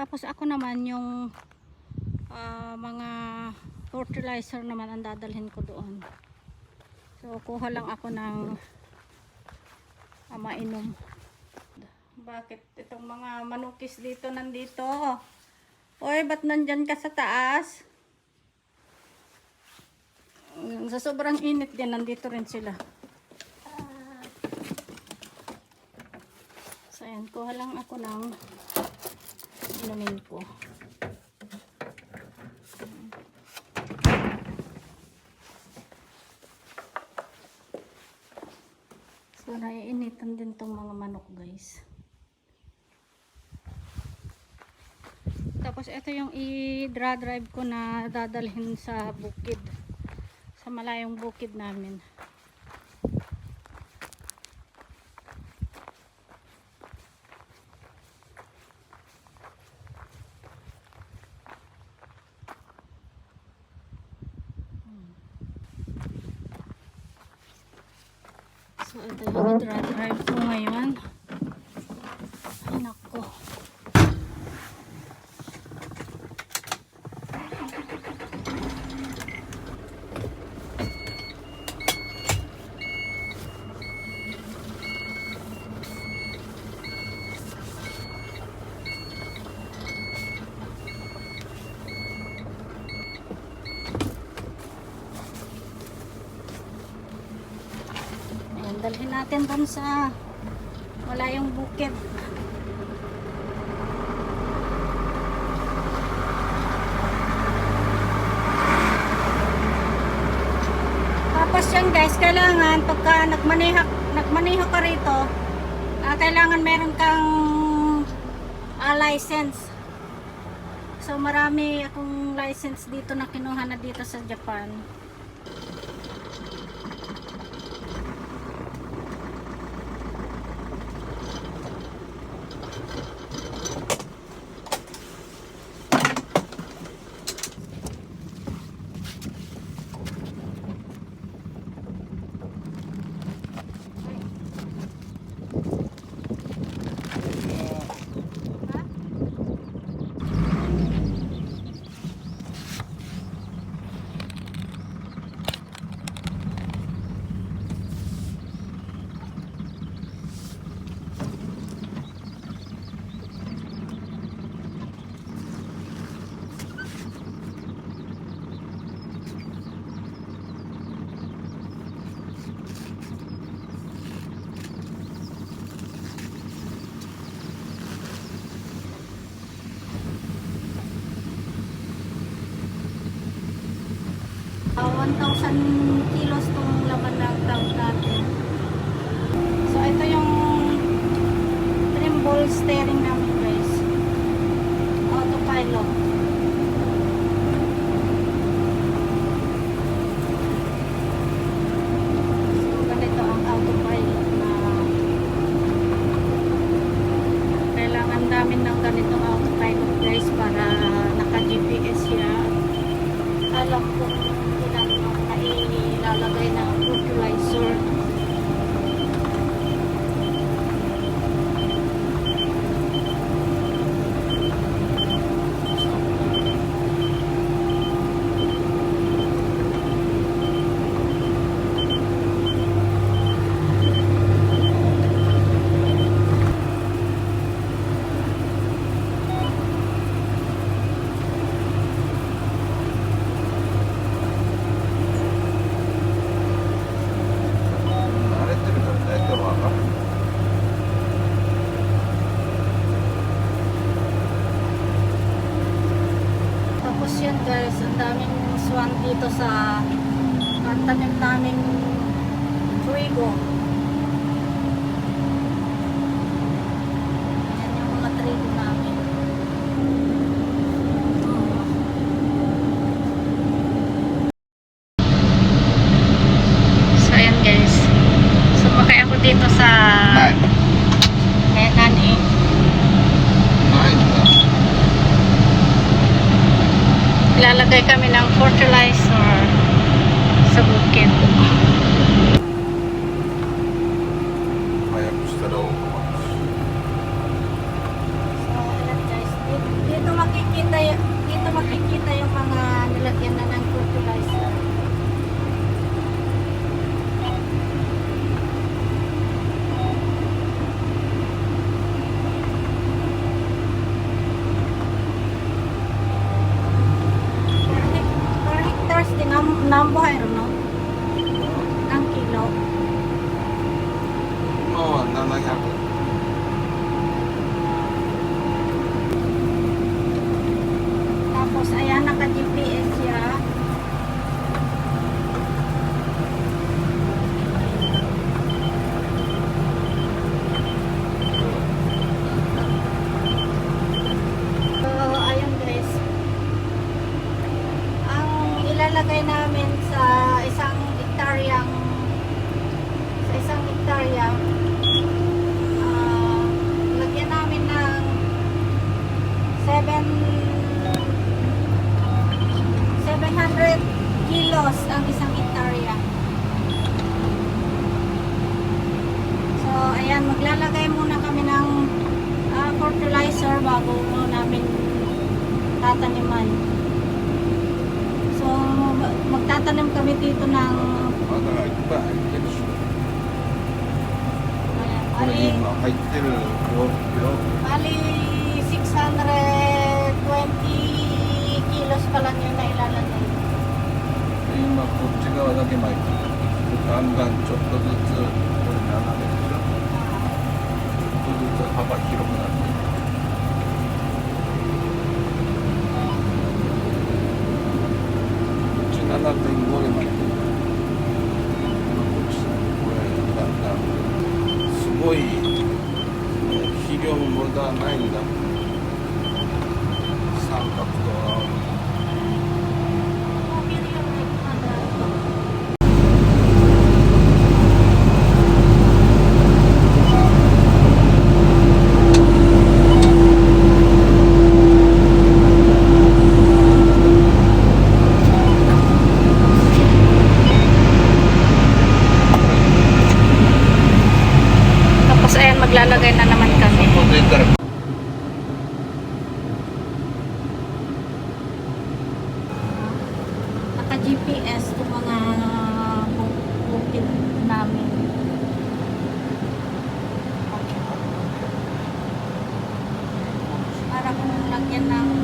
Tapos ako naman yung ah, mga fertilizer naman ang dadalhin ko doon. So kuha lang ako ng ah, mainom. Bakit itong mga manukis dito nandito? Oy, ba't nandyan ka sa taas? Mm, Sa sobrang init din, nandito rin sila. So, ayan, kuha lang ako ng inumin ko. So, naiinitan din tong mga manok, guys. Tapos, ito yung i-drive ko na dadalhin sa bukid. Sa malayong bukid namin. So, ito yung i-drive natin doon sa malayong bukid. Tapos yan guys, kailangan pagka nagmaneha, nagmaneho ka rito, ah, kailangan meron kang ah, license. So marami akong license dito na kinuha na dito sa Japan. Uh, 1,000 kilos tong laman na ground natin. So, ito yung trim ball steering namin guys. Autopilot. Namin ng ganitong autopilot guys para naka-GPS siya alam ko ilang mga ilalagay na fertilizer. Tapos yan guys, ang daming swan dito sa ang tanim naming trigo. Yan yung mga trigo namin. So ayan guys. Sumakay ako dito sa Henan eh naglalagay kami ng fertilizer sa bukid. Kaya gusto daw So, ayan guys, dito makikita yung, dito makikita yung mga nilagyan na ng fertilizer. Din ang nambuhay ron, no? Ang kilo. 今は700 Tapos ayan naka-GPS siya. So ayun guys. Ang ilalagay namin sa isang hektaryang sa isang hektarya ah, lagyan namin ng 7 700 kilos ang isang hektarya. So, ayan, maglalagay muna kami ng uh, fertilizer bago mo namin tataniman. So, magtatanim kami dito ng Bali, だけ巻いてる。だんだんちょっとずつこれ斜めでしょちょっとずつ幅広くなっていくこっち7.5で巻いてこっちこれだんだんすごい肥料も無駄ないんだ三角と Tapos lagyan ng